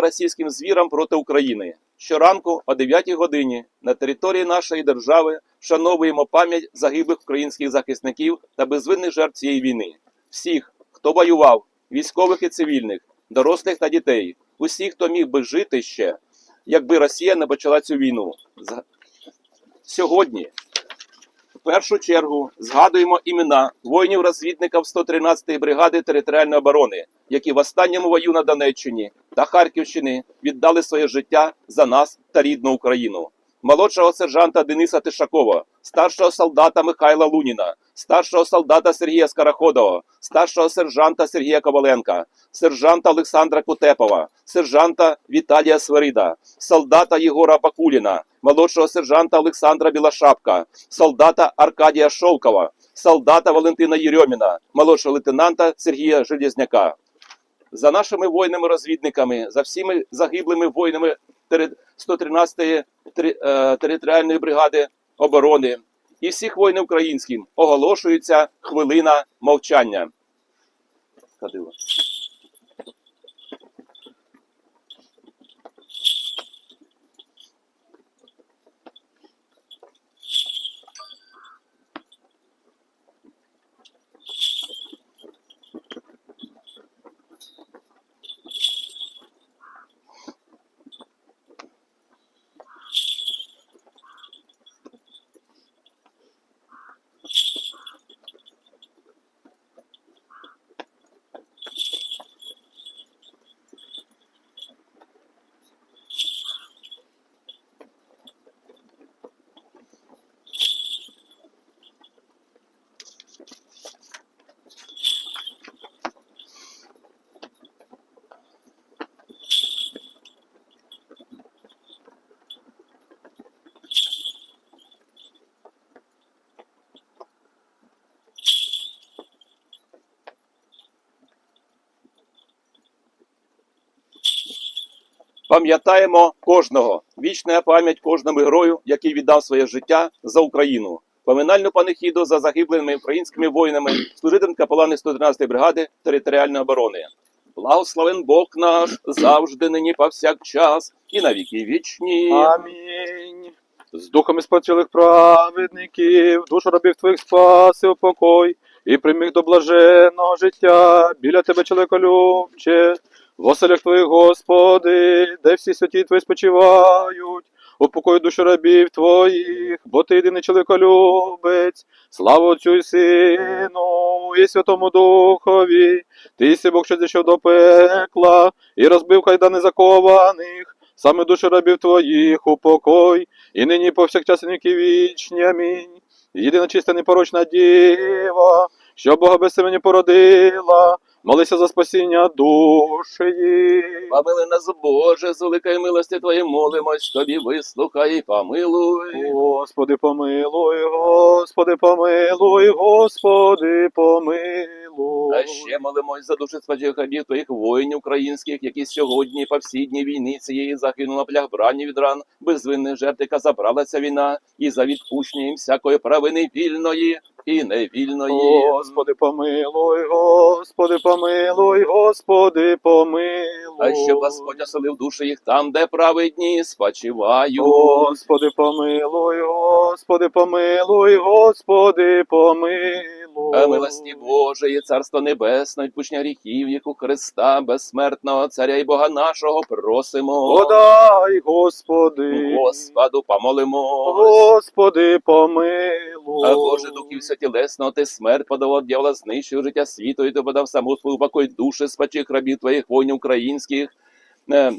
російським звірам проти України. Щоранку о 9 годині на території нашої держави вшановуємо пам'ять загиблих українських захисників та безвинних жертв цієї війни. Всіх, хто воював, військових і цивільних, дорослих та дітей, усіх, хто міг би жити ще, якби Росія не почала цю війну. Сьогодні в першу чергу згадуємо імена воїнів-розвідників 113-ї бригади територіальної оборони, які в останньому бою на Донеччині та Харківщини віддали своє життя за нас та рідну Україну. Молодшого сержанта Дениса Тишакова, старшого солдата Михайла Луніна, старшого солдата Сергія Скороходова, старшого сержанта Сергія Коваленка, сержанта Олександра Кутепова, сержанта Віталія Сверида, солдата Єгора Бакуліна, молодшого сержанта Олександра Білашапка, солдата Аркадія Шолкова, солдата Валентина Єрьоміна, молодшого лейтенанта Сергія Железняка. За нашими воїнами-розвідниками, за всіми загиблими воїнами тери- 113-ї е, територіальної бригади оборони і всіх воїнів українським оголошується хвилина мовчання. Кадило. Пам'ятаємо кожного. Вічна пам'ять кожному герою, який віддав своє життя за Україну. Поминальну панихіду за загиблими українськими воїнами, служителем капелани 113 бригади територіальної оборони. Благословен Бог наш завжди нині повсякчас і на віки вічні. Амінь. З духами спочилих праведників, душу рабів твоїх спаси упокой, і приміг до блаженного життя біля тебе, чоловіколюбче, в оселях твоїх, Господи, де всі святі твої спочивають, упокой душу рабів твоїх, бо ти єдиний чоловіколюбець, слава Отцю і Сину, і Святому Духові, ти єси Бог, що зійшов до пекла, і розбив кайдани закованих, саме душі рабів твоїх упокой, і нині повсякчас і віки вічні. Амінь. Єдина чиста непорочна діва, що Бога без породила, молися за спасіння душі. їх. Помили нас, Боже, з великої милості Твоєї молимось, тобі вислухай і помилуй. Господи, помилуй, Господи, помилуй, Господи, помилуй. А ще молимось за душі спадчих рабів твоїх воїнів українських, які сьогодні по всі дні війни цієї загинули на плях брані від ран, безвинних жертв, яка забралася війна, і за відпущення їм всякої правини вільної і невільної. Господи, помилуй, Господи, помилуй, Господи, помилуй. Та щоб Господь оселив душі їх там, де праведні спочивають. Господи, помилуй, Господи, помилуй, Господи, помилуй. А милості Божої, Царство Небесне, відпущення гріхів, їх у Христа, безсмертного Царя і Бога нашого, просимо. Подай, Господи, Господу помолимо. Господи, помилуй. А Боже, духів тілесного, ти смерть подавав дьявола, знищив життя світу, і ти подав саму свою покой душі спачих рабів твоїх воїнів українських,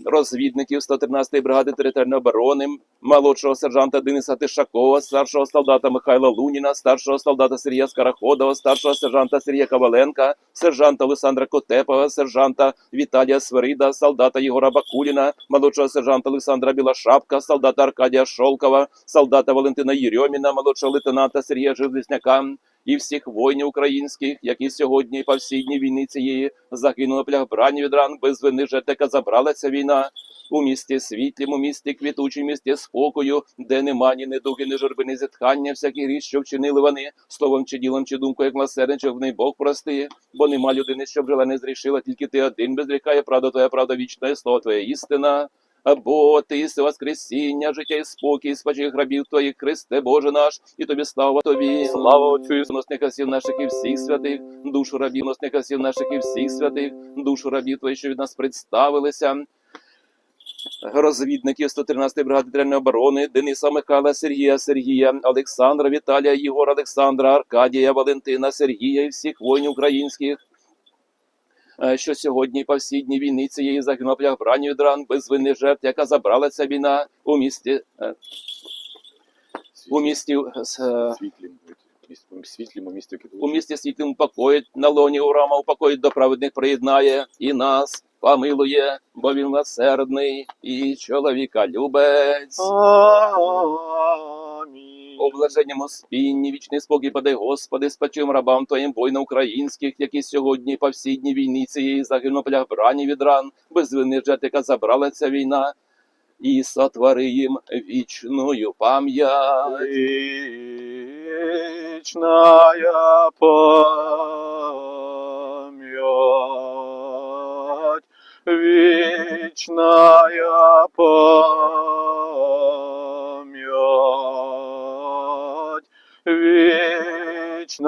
розвідників 113-ї бригади територіальної оборони, молодшого сержанта Дениса Тишакова, старшого солдата Михайла Луніна, старшого солдата Сергія Скороходова, старшого сержанта Сергія Коваленка, сержанта Олександра Котепова, сержанта Віталія Сверида, солдата Єгора Бакуліна, молодшого сержанта Олександра Білашапка, солдата Аркадія Шолкова, солдата Валентина Єрьоміна, молодшого лейтенанта Сергія Железняка, і всіх воїнів українських, які сьогодні по всі дні війни цієї загинули на плях від ран, без вини жертв, яка забралася війна. у місті світлім, у місті квітучім, місті спокою, де нема ні недуги, ні журби, ні зітхання, всякий гріх, що вчинили вони, словом чи ділом, чи думкою, як милосерден, щоб в неї Бог прости, бо нема людини, щоб жила не зрішила, тільки ти один безрікає, правда твоя, правда вічна, і слово твоя істина. Бо ти воскресіння, життя і спокій, спачих грабів твоїх, Христе Боже наш, і тобі слава тобі. Слава Отцю і осів наших і всіх святих, душу рабів, носних осів наших і всіх святих, душу рабів твоїх, що від нас представилися. Розвідників 113-ї бригади територіальної оборони, Дениса Михайла, Сергія, Сергія, Олександра, Віталія, Єгора, Олександра, Аркадія, Валентина, Сергія і всіх воїнів українських, що сьогодні по всі дні війни цієї загинула в брані від ран безвинних жертв, яка забрала ця війна у місті, е, у місті, е, Світлім, світлім у місті у місті світлим упокоїть, на лоні урама упокоїть, до праведних приєднає і нас помилує, бо він милосердний і чоловіка любець. Амінь. У вічний спокій подай, Господи, спачим рабам Твоїм воїнам українських, які сьогодні по всі дні війни цієї загинув полях брані від ран, безвинних жертв, яка забрала ця війна, і сотвори їм вічною пам'ять. Вічна память, вечная.